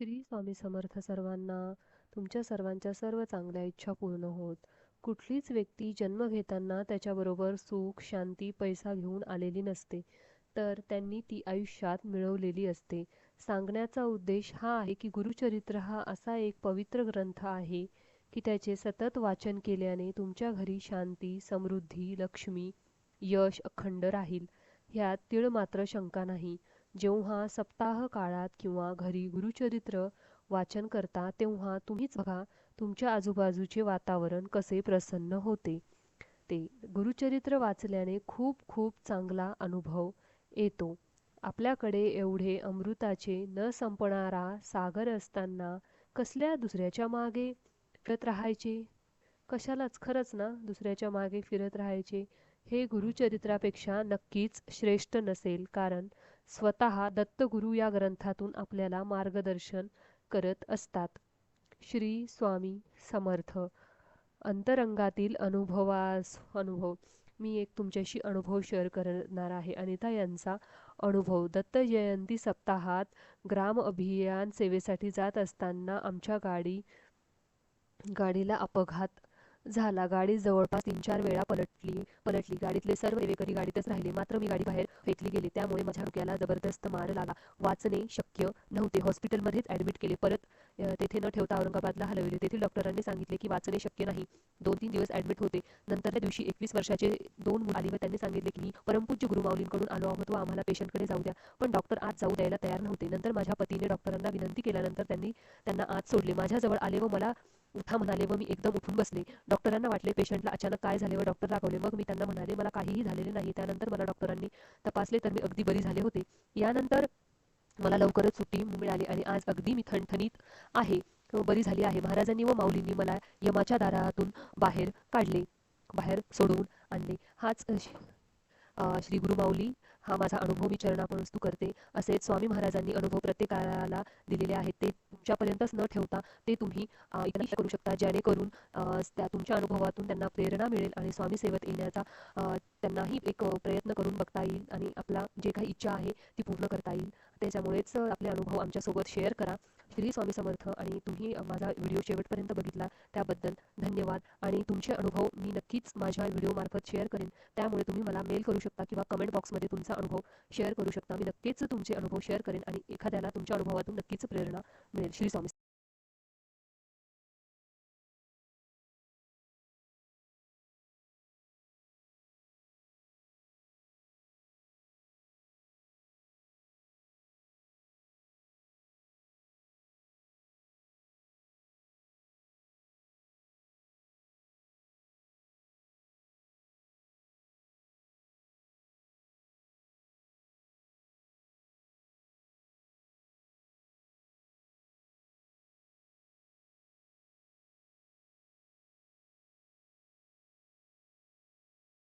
श्री स्वामी समर्थ सर्वांना तुमच्या सर्वांच्या सर्व चांगल्या इच्छा पूर्ण होत. कुठलीच व्यक्ती जन्म घेताना त्याच्याबरोबर सुख शांती पैसा घेऊन आलेली नसते तर त्यांनी ती आयुष्यात मिळवलेली असते. सांगण्याचा उद्देश हा आहे की गुरुचरित्र हा असा एक पवित्र ग्रंथ आहे की त्याचे सतत वाचन केल्याने तुमच्या घरी शांती समृद्धी लक्ष्मी यश अखंड राहील. ह्यात तीळ मात्र शंका नाही. जेव्हा सप्ताह काळात किंवा घरी गुरुचरित्र वाचन करता तेव्हा तुम्हीच बघा तुमच्या आजूबाजूचे वातावरण कसे प्रसन्न होते. ते गुरुचरित्र वाचल्याने खूप खूप चांगला अनुभव येतो. आपल्याकडे एवढे अमृताचे न संपणारा सागर असताना कसल्या दुसऱ्याच्या मागे फिरत राहायचे? कशालाच खरंच ना दुसऱ्याच्या मागे फिरत राहायचे हे गुरुचरित्रापेक्षा नक्कीच श्रेष्ठ नसेल. कारण स्वतः दत्तगुरू या ग्रंथातून आपल्याला मार्गदर्शन करत असतात. श्री स्वामी समर्थ. अंतरंगातील अनुभवास अनुभव. मी एक तुमच्याशी अनुभव शेअर करणार आहे. अनिता यांचा अनुभव. दत्त जयंती सप्ताहात ग्राम अभियान सेवेसाठी जात असताना आमच्या गाडी गाडीला अपघात झाला. गाडी जवळपास तीन चार वेळा पलटली. पलटली. गाडीतले सर्व सेवेकरी गाडीतच राहिले. मात्र मी गाडी बाहेर फेकली गेली. त्यामुळे माझ्या डोक्याला जबरदस्त मार लागला. वाचणे शक्य नव्हते. हॉस्पिटलमध्येच ऍडमिट केले. परत तेथे न ठेवता औरंगाबादला हलवले. तेथील डॉक्टरांनी सांगितले की वाचणे शक्य नाही. दोन तीन दिवस ऍडमिट होते. नंतर त्या दिवशी एकवीस वर्षाचे दोन मुलं आली व त्यांनी सांगितले की मी परमपूज्य गुरुमाऊलींकडून आलो आहोत व आम्हाला पेशंटकडे जाऊ द्या. पण डॉक्टर आज जाऊ द्यायला तयार नव्हते. नंतर माझ्या पतीने डॉक्टरांना विनंती केल्यानंतर त्यांनी त्यांना आज सोडले. माझ्याजवळ आले व मला उठा म्हणाले व मी एकदम उठून बसले. डॉक्टरांना वाटले पेशंटला अचानक काय झाले व डॉक्टर रागवले. मग मी त्यांना म्हणाले मला काहीही झालेले नाही. त्यानंतर मला डॉक्टरांनी तपासले तर मी अगदी बरी झाले होते. यानंतर मला लवकरच सुट्टी मिळाली आणि आज अगदी मी थणथणीत आहे. हो, बरी झाली आहे. महाराजांनी व माऊलींनी मला यमाच्या दारातून बाहेर काढले बाहेर सोडवून आणले. हाच श्री गुरु माऊली हा माझा अनुभव मी तू करते असेच स्वामी महाराजांनी अनुभव प्रत्येकाला दिलेले आहेत. ते तुमच्यापर्यंतच न ठेवता ते तुम्ही इतर करू शकता जेणेकरून त्या तुमच्या अनुभवातून त्यांना प्रेरणा मिळेल आणि स्वामी सेवेत येण्याचा त्यांनाही एक प्रयत्न करून बघता येईल आणि आपला जे काही इच्छा आहे ती पूर्ण करता येईल. त्याच्यामुळेच आपले अनुभव आमच्यासोबत शेअर करा. श्री स्वामी समर्थ आणि तुम्ही माझा व्हिडिओ शेवटपर्यंत बघितला त्याबद्दल धन्यवाद. आणि तुमचे अनुभव मी नक्कीच माझ्या व्हिडिओमार्फत शेअर करेन. त्यामुळे तुम्ही मला मेल करू शकता किंवा कमेंट बॉक्समध्ये तुमचा अनुभव शेअर करू शकता. मी नक्कीच तुमचे अनुभव शेअर करेन आणि एखाद्याला तुमच्या अनुभवातून नक्कीच प्रेरणा मिळेल. श्री स्वामी